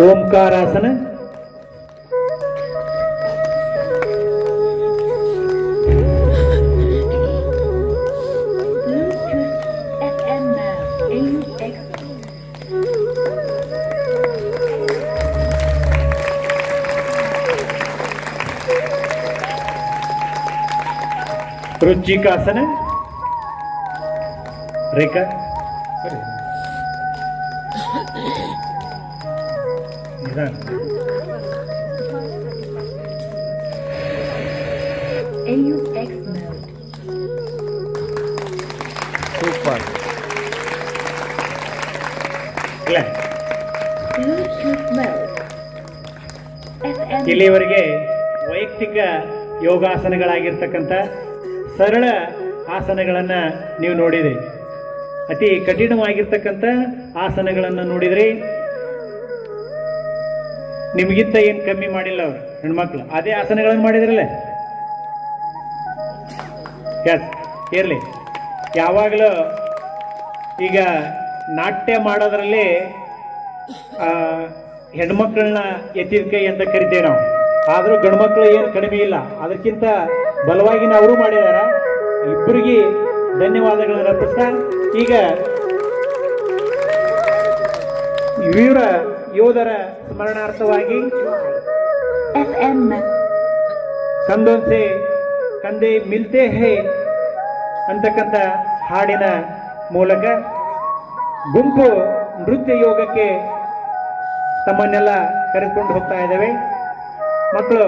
ओंकार आसन रुचि का आसन है रेखा। AUX mode. ಇಲ್ಲ Bluetooth mode. FM. ಇಲ್ಲಿಯವರೆಗೆ ವೈಯಕ್ತಿಕ ಯೋಗಾಸನಗಳಾಗಿರ್ತಕ್ಕಂಥ ಸರಳ ಆಸನಗಳನ್ನು ನೀವು ನೋಡಿದ್ರಿ ಅತಿ ಕಠಿಣವಾಗಿರ್ತಕ್ಕಂಥ ಆಸನಗಳನ್ನು ನೋಡಿದ್ರಿ ನಿಮಗಿಂತ ಏನು ಕಮ್ಮಿ ಮಾಡಿಲ್ಲ ಅವ್ರು, ಹೆಣ್ಮಕ್ಳು. ಅದೇ ಆಸನಗಳನ್ನು ಮಾಡಿದ್ರಲ್ಲ? ಎಸ್ ಇರಲಿ. ಯಾವಾಗಲೂ ಈಗ ನಾಟ್ಯ ಮಾಡೋದ್ರಲ್ಲಿ ಹೆಣ್ಮಕ್ಳನ್ನ ಎತ್ತಿದ ಕೈ ಅಂತ ಕರಿತೇವೆ ನಾವು. ಆದರೂ ಗಂಡ್ಮಕ್ಳು ಏನು ಕಡಿಮೆ ಇಲ್ಲ. ಅದಕ್ಕಿಂತ ಬಲವಾಗಿ ಅವರು ಮಾಡಿದಾರ. ಇಬ್ಬರಿಗೆ ಧನ್ಯವಾದಗಳನ್ನು ಅರ್ಪಿಸ್ತಾ, ಈಗ ವೀರ ಯೋಧರ ಸ್ಮರಣಾರ್ಥವಾಗಿ. ಕಂದೊಂಸೆ ಕಂದೆ ಮಿಲ್ತೆ ಹೇ ಅಂತಕ್ಕಂಥ ಹಾಡಿನ ಮೂಲಕ ಗುಂಪು ನೃತ್ಯ ಯೋಗಕ್ಕೆ ತಮ್ಮನ್ನೆಲ್ಲ ಕರೆದುಕೊಂಡು ಹೋಗ್ತಾ ಇದ್ದಾವೆ ಮಕ್ಕಳು